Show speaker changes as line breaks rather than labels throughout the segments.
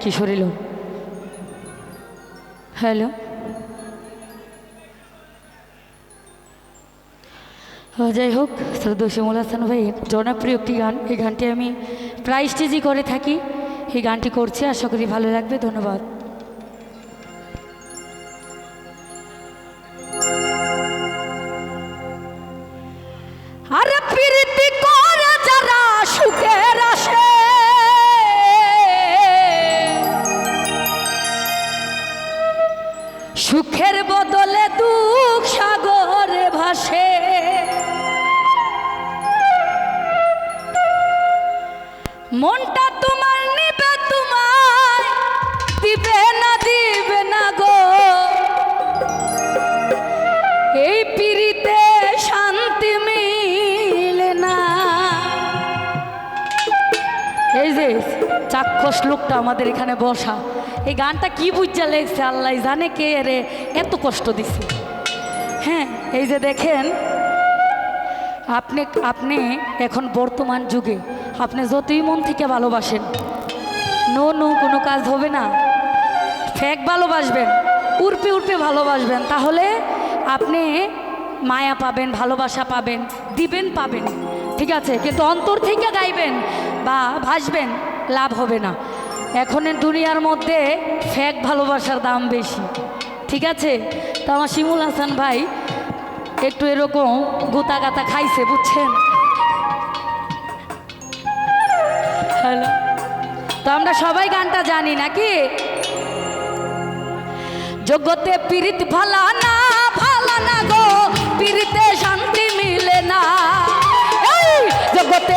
কিশোর এলো হ্যালো? যাই হোক, শ্রদ্ধ শ্যামল হাসান ভাই, জনপ্রিয় একটি গান। এই গানটি আমি প্রায় স্টেজই করে থাকি। এই গানটি করছি, আশা করি ভালো লাগবে। ধন্যবাদ। মনটা তোমার নিবে তোমার দিবে না দিবে না গো। এই পিড়িতে শান্তি মিলে না। এই যে, চাক্ষুষ লোকটা আমাদের এখানে বসা। এই গানটা কি বুঝা লেগছে? আল্লাহ জানে কে রে, এত কষ্ট দিছে। হ্যাঁ এই যে দেখেন, আপনি আপনি এখন বর্তমান যুগে আপনি যতই মন থেকে ভালোবাসেন। নো নো, কোনো কাজ হবে না। ফেক ভালোবাসবেন উর্পে উর্পে ভালোবাসবেন। তাহলে আপনি মায়া পাবেন, ভালোবাসা পাবেন, দিবেন, পাবেন। ঠিক আছে? কিন্তু অন্তর থেকে গাইবেন বা ভাসবেন, লাভ হবে না। এখনের দুনিয়ার মধ্যে ফেক ভালোবাসার দাম বেশি। ঠিক আছে? তো আমার শিমুল হাসান ভাই একটু এরকম গোতা গাতা খাইছে, বুঝছেন? তো আমরা সবাই গানটা জানি নাকি? জগতে পীড়িত ভালা না ভালা না গো, পীড়িতে শান্তি মিলে না। যোগ্যতে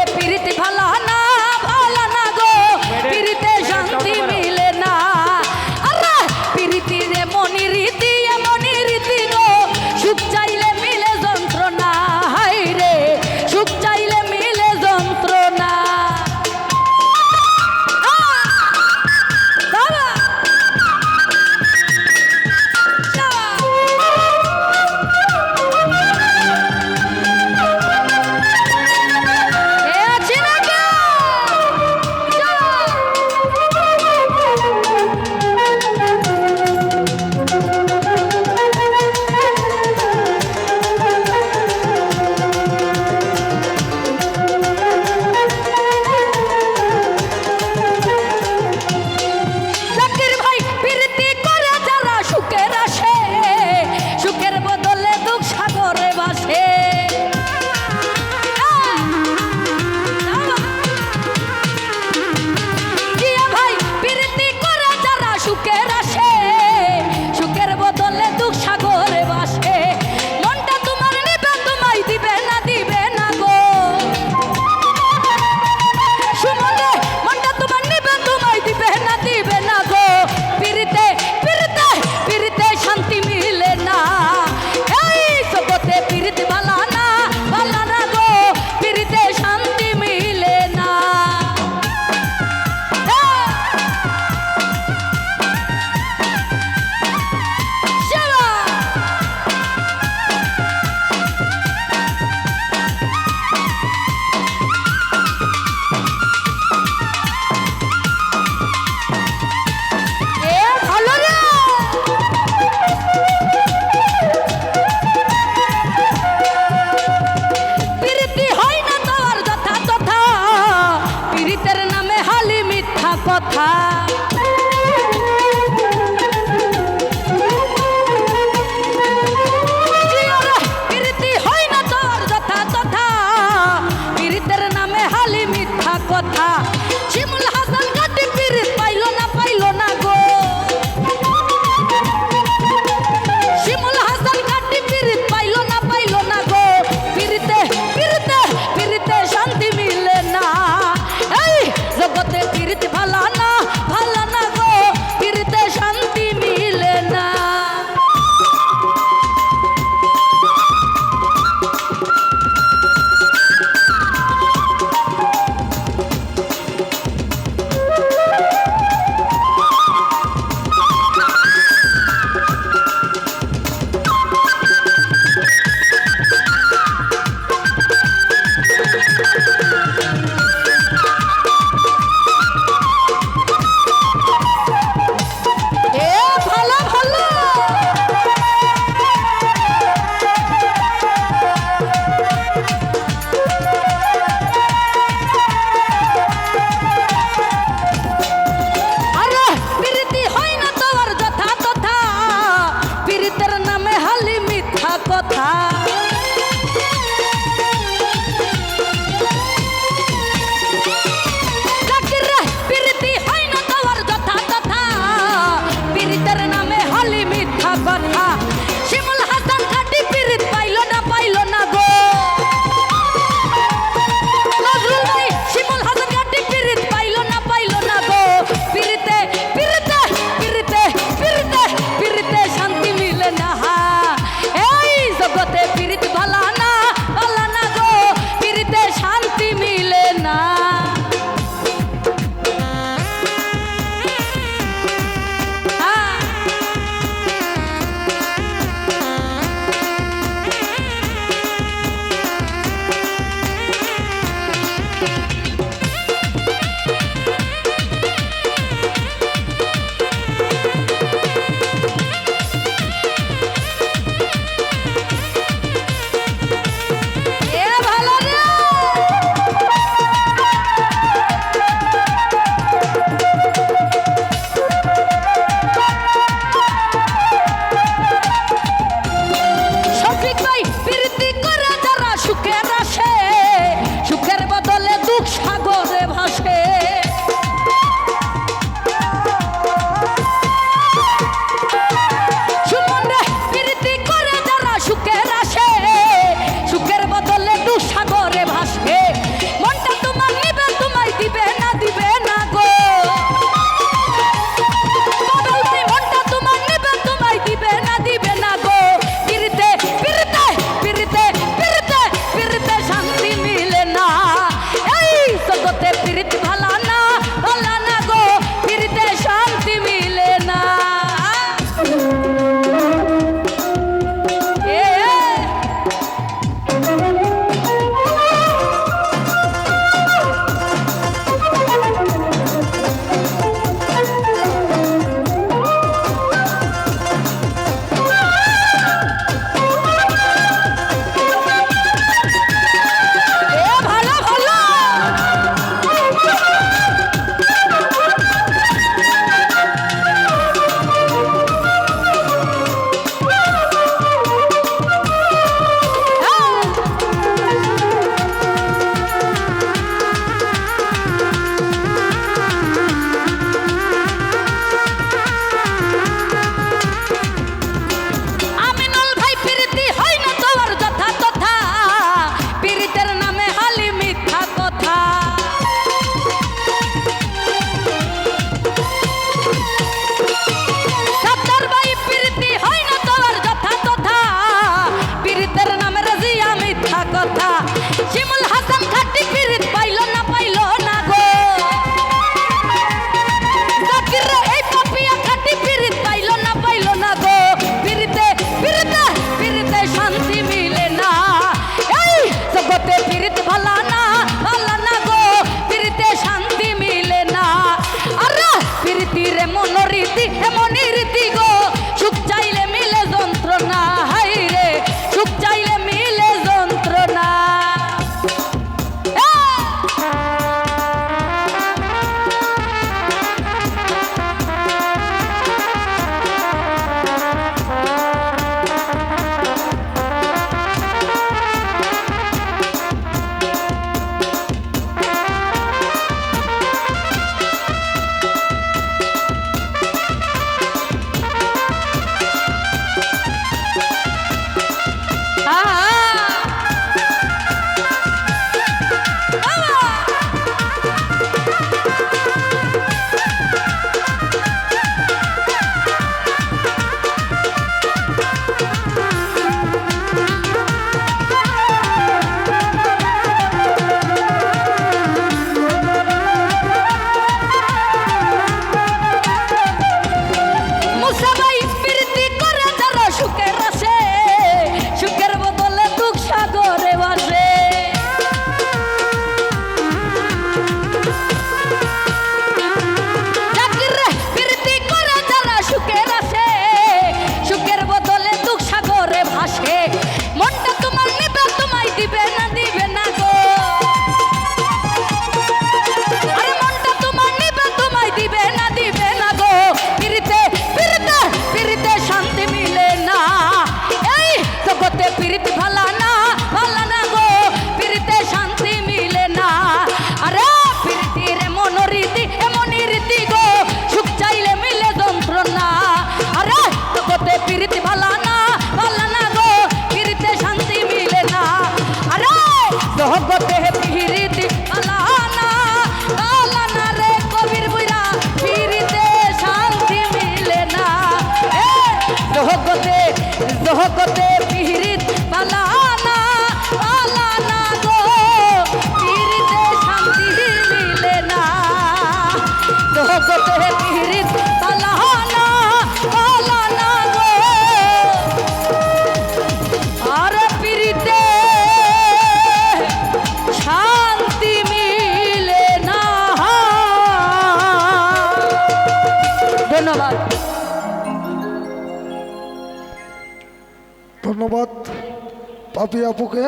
পাপি আপুকে